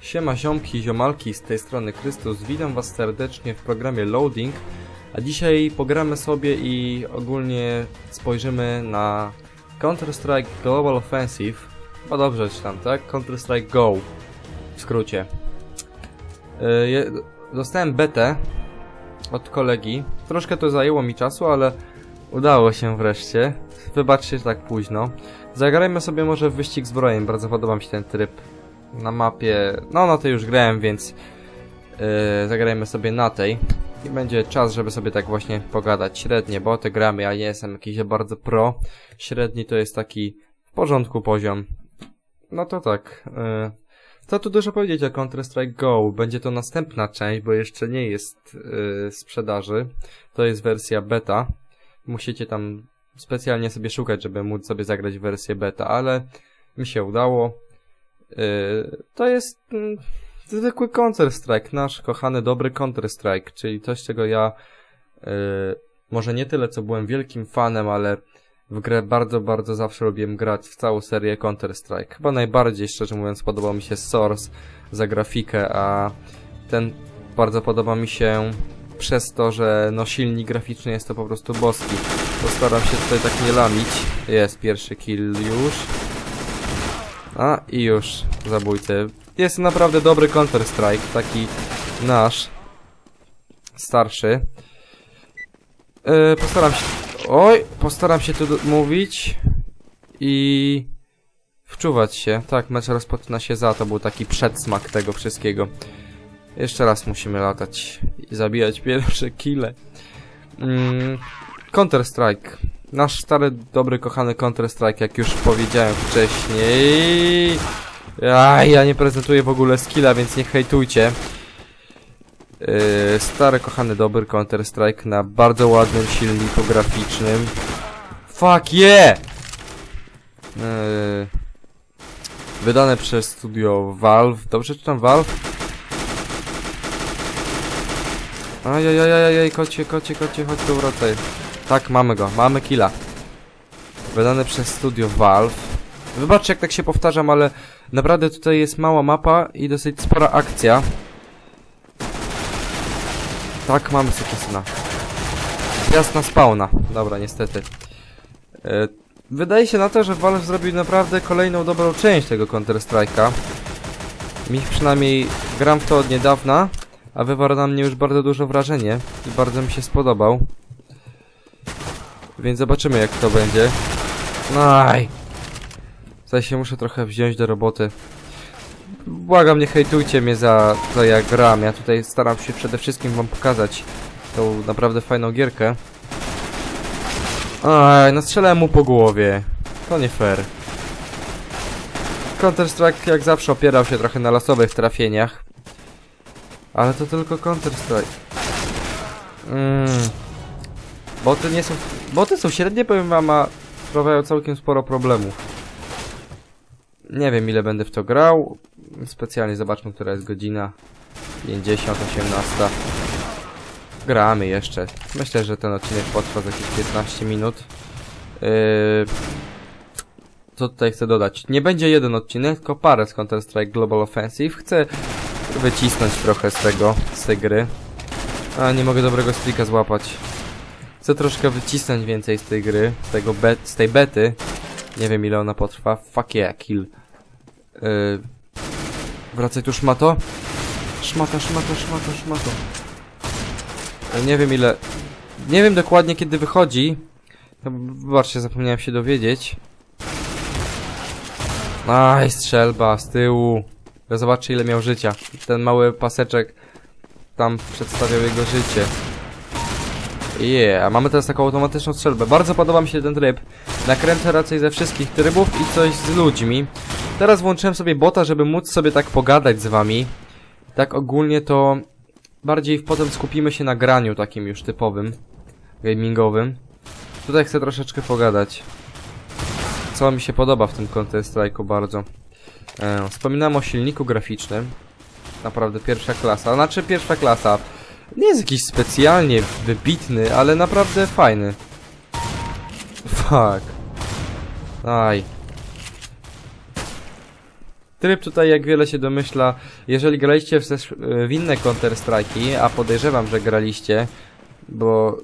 Siema ziomki, ziomalki, z tej strony Krystus. Witam was serdecznie w programie Loading. A dzisiaj pogramy sobie i ogólnie spojrzymy na Counter-Strike Global Offensive. Chyba dobrze czytam, tak? Counter-Strike Go. W skrócie. Yy, Dostałem betę od kolegi. Troszkę to zajęło mi czasu, ale udało się wreszcie. Wybaczcie, że tak późno. Zagrajmy sobie może w wyścig zbrojen. Bardzo podoba mi się ten tryb na mapie. No, na tej już grałem, więc yy, zagrajmy sobie na tej. I będzie czas, żeby sobie tak właśnie pogadać. Średnie, bo te gramy, ja nie jestem jakiś bardzo pro. Średni to jest taki w porządku poziom. No to tak. Yy, co tu dużo powiedzieć o Counter-Strike Go? Będzie to następna część, bo jeszcze nie jest yy, sprzedaży. To jest wersja beta. Musicie tam specjalnie sobie szukać, żeby móc sobie zagrać wersję beta, ale mi się udało. Yy, to jest mm, zwykły Counter-Strike, nasz kochany, dobry Counter-Strike, czyli coś, czego ja yy, może nie tyle, co byłem wielkim fanem, ale w grę bardzo, bardzo zawsze lubiłem grać w całą serię Counter-Strike. Chyba najbardziej, szczerze mówiąc, podobał mi się Source za grafikę, a ten bardzo podoba mi się przez to, że no silnik graficzny jest to po prostu boski. Postaram się tutaj tak nie lamić. Jest pierwszy kill już. A i już zabójcy. Jest naprawdę dobry Counter-Strike, taki nasz. Starszy. Yy, postaram się... Oj! Postaram się tu mówić. I... Wczuwać się. Tak, mecz rozpoczyna się za, to był taki przedsmak tego wszystkiego. Jeszcze raz musimy latać i zabijać pierwsze kile. Mm, Counter-Strike. Nasz stary, dobry, kochany Counter-Strike, jak już powiedziałem wcześniej. Aj, ja nie prezentuję w ogóle skilla, więc nie hejtujcie. Yy, stary, kochany, dobry Counter-Strike na bardzo ładnym silniku graficznym. Fuck yeah! Yy, wydane przez studio Valve. Dobrze czytam Valve? Ajajajajaj, kocie, kocie, kocie, chodź tu wracaj. Tak, mamy go, mamy killa. Wydany przez studio Valve. Wybaczcie jak tak się powtarzam, ale naprawdę tutaj jest mała mapa i dosyć spora akcja. Tak, mamy syna. Jasna spawna. Dobra, niestety. E, wydaje się na to, że Valve zrobił naprawdę kolejną dobrą część tego Counter-Strike'a. Mi przynajmniej gram w to od niedawna, a wywarł na mnie już bardzo duże wrażenie i bardzo mi się spodobał. Więc zobaczymy jak to będzie. Aj! W sensie muszę trochę wziąć do roboty. Błagam, nie hejtujcie mnie za to jak gram. Ja tutaj staram się przede wszystkim wam pokazać tą naprawdę fajną gierkę. Aj, no strzelałem mu po głowie. To nie fair. Counter-Strike jak zawsze opierał się trochę na losowych trafieniach. Ale to tylko Counter-Strike. Mm. Boty nie są... Boty są średnie, powiem wam, a sprawiają całkiem sporo problemów. Nie wiem ile będę w to grał. Specjalnie zobaczmy, która jest godzina. 50, 18. Gramy jeszcze. Myślę, że ten odcinek potrwa za jakieś 15 minut. Yy... Co tutaj chcę dodać? Nie będzie jeden odcinek, tylko parę z Counter-Strike Global Offensive. Chcę wycisnąć trochę z tego, z tej gry. A nie mogę dobrego splika złapać. Chcę troszkę wycisnąć więcej z tej gry, z tego bet, z tej bety. Nie wiem ile ona potrwa. Fuck yeah, kill. Yy... Wracaj tu szmato. Szmata, szmata, szmata, szmato. Nie wiem ile... Nie wiem dokładnie kiedy wychodzi. No, Wybaczcie, zapomniałem się dowiedzieć. Aj, strzelba z tyłu. Zobaczcie ile miał życia. Ten mały paseczek tam przedstawiał jego życie. Yeah, mamy teraz taką automatyczną strzelbę. Bardzo podoba mi się ten tryb. Nakręcę raczej ze wszystkich trybów i coś z ludźmi. Teraz włączyłem sobie bota, żeby móc sobie tak pogadać z wami. Tak ogólnie to bardziej potem skupimy się na graniu takim już typowym, gamingowym. Tutaj chcę troszeczkę pogadać. Co mi się podoba w tym Counter Strike'u bardzo. E, wspominałem o silniku graficznym. Naprawdę pierwsza klasa. Znaczy pierwsza klasa. Nie jest jakiś specjalnie wybitny, ale naprawdę fajny. Fuck. Aj. Tryb tutaj, jak wiele się domyśla, jeżeli graliście w, w inne Counter-Strike'i, a podejrzewam, że graliście, bo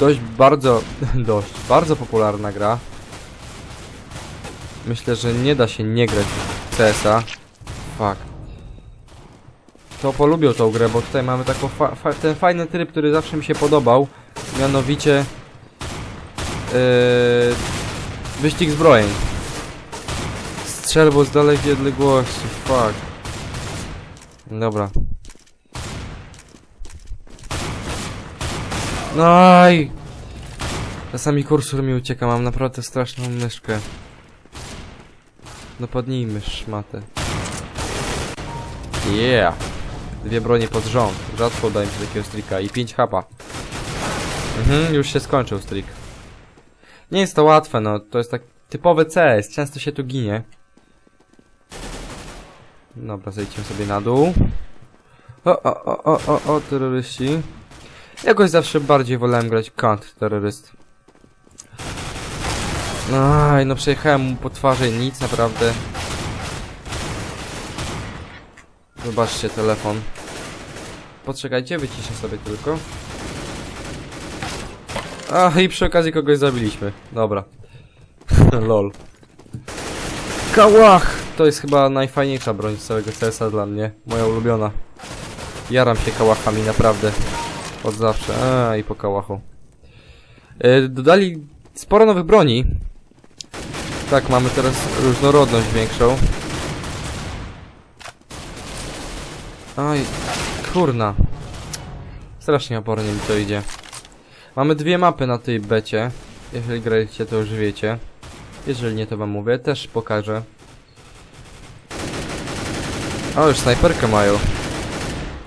dość bardzo, dość, bardzo popularna gra. Myślę, że nie da się nie grać w CS-a. Fuck. To polubią tą grę, bo tutaj mamy taką fa fa ten fajny tryb, który zawsze mi się podobał. Mianowicie... Yy, wyścig zbrojeń. Strzelbo z dalekiej odległości, fuck. Dobra. Aj! Czasami kursor mi ucieka, mam naprawdę straszną myszkę. Napadnijmy szmatę. Yeah! Dwie bronie pod rząd. Rzadko udaje mi się takiego strika. I 5 hapa. Mhm, już się skończył strik. Nie jest to łatwe, no. To jest tak typowe CS. Często się tu ginie. Dobra, zejdźmy sobie na dół. O, o, o, o, o, o, terroryści. Jakoś zawsze bardziej wolałem grać terroryst. Aj, no przejechałem mu po twarzy nic, naprawdę. Zobaczcie telefon. Poczekajcie, wyciszę sobie tylko. A, i przy okazji kogoś zabiliśmy. Dobra. Lol. Kałach! To jest chyba najfajniejsza broń z całego CS-a dla mnie. Moja ulubiona. Jaram się kałachami, naprawdę. Od zawsze. A, i po kałachu. E, dodali sporo nowych broni. Tak, mamy teraz różnorodność większą. Oj, kurna. Strasznie opornie mi to idzie. Mamy dwie mapy na tej becie. Jeżeli graliście, to już wiecie. Jeżeli nie, to wam mówię. Też pokażę. O, już snajperkę mają.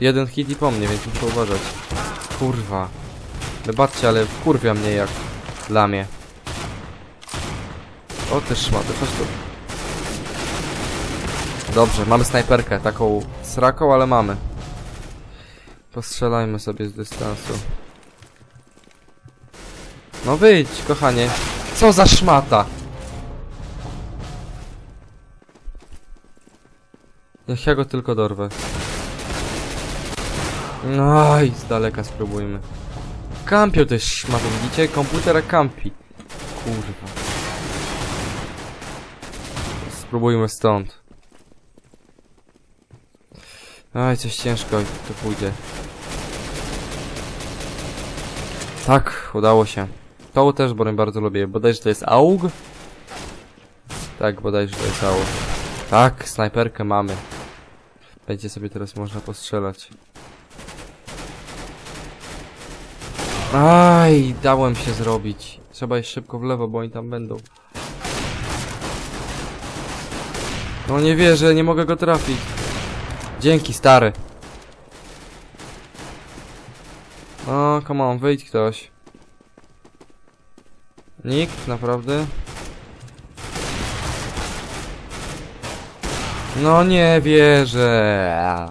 Jeden hit i po mnie, więc muszę uważać. Kurwa. Wybaczcie, ale kurwia mnie jak lamie. O, też szmaty, chodź tu. Dobrze, mamy snajperkę, taką sraką, ale mamy. Postrzelajmy sobie z dystansu. No wyjdź, kochanie. Co za szmata! Niech ja go tylko dorwę. No i z daleka spróbujmy. Kampią też szmatą, widzicie? Komputera kampi. Kurwa. Spróbujmy stąd. Aj, coś ciężko to pójdzie. Tak, udało się. To też broń bardzo lubię. Bodajże to jest AUG? Tak, bodajże to jest AUG. Tak, snajperkę mamy. Będzie sobie teraz można postrzelać. Aj, dałem się zrobić. Trzeba iść szybko w lewo, bo oni tam będą. No nie wierzę, nie mogę go trafić. Dzięki, stary. O, come on, wyjdź ktoś. Nikt, naprawdę? No nie wierzę.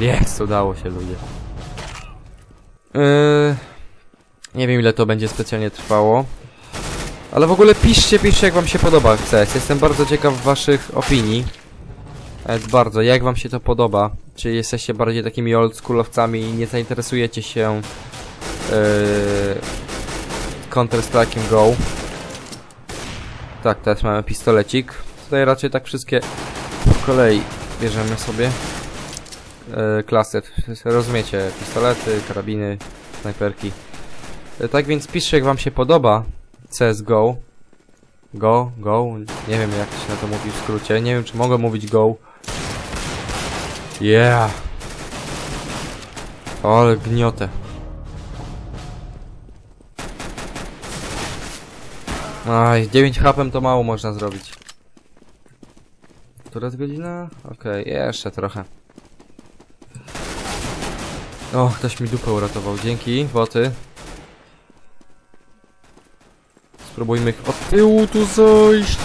Jest, udało się ludzie. Yy, nie wiem ile to będzie specjalnie trwało. Ale w ogóle piszcie, piszcie jak wam się podoba CS. Jestem bardzo ciekaw waszych opinii. Nawet bardzo, jak wam się to podoba? Czy jesteście bardziej takimi oldschoolowcami i nie zainteresujecie się yy, Counter Strike'iem Go? Tak, teraz mamy pistolecik. Tutaj raczej tak wszystkie po kolei bierzemy sobie yy, klasy. Rozumiecie, pistolety, karabiny, snajperki. Yy, tak więc piszcie jak wam się podoba CSGO. Go, go, nie wiem jak się na to mówi w skrócie, nie wiem czy mogę mówić go. Yeah. Ale gniotę. Aj, 9 hapem to mało można zrobić. Która jest godzina? Okej, jeszcze trochę. O, ktoś mi dupę uratował. Dzięki, boty. Spróbujmy ich od tyłu tu zejść.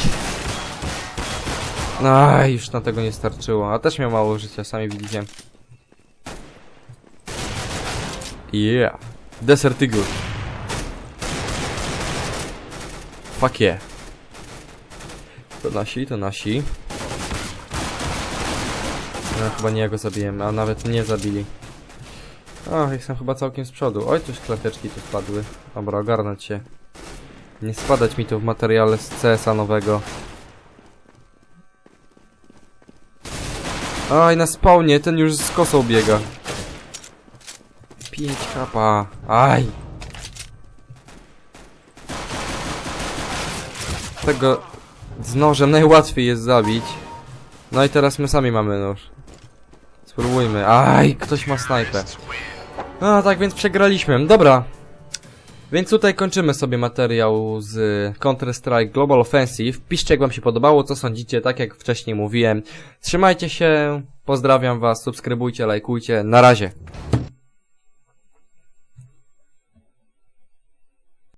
Aj, już na tego nie starczyło. A też miał mało życia, sami widzicie. Yeah. Desert Eagle. Fuck yeah. To nasi, to nasi. No, chyba nie ja go zabiłem, a nawet mnie zabili. O, jestem chyba całkiem z przodu. Oj, coś klateczki tu spadły. Dobra, ogarnąć się. Nie spadać mi tu w materiale z CS-a nowego. Aj, na spawnie, ten już z kosą biega. 5 kapa. Aj. Tego z nożem najłatwiej jest zabić. No i teraz my sami mamy nóż. Spróbujmy. Aj, ktoś ma snajpę. A, tak więc przegraliśmy. Dobra. Więc tutaj kończymy sobie materiał z Counter-Strike Global Offensive. Piszcie jak wam się podobało, co sądzicie, tak jak wcześniej mówiłem. Trzymajcie się, pozdrawiam was, subskrybujcie, lajkujcie. Na razie.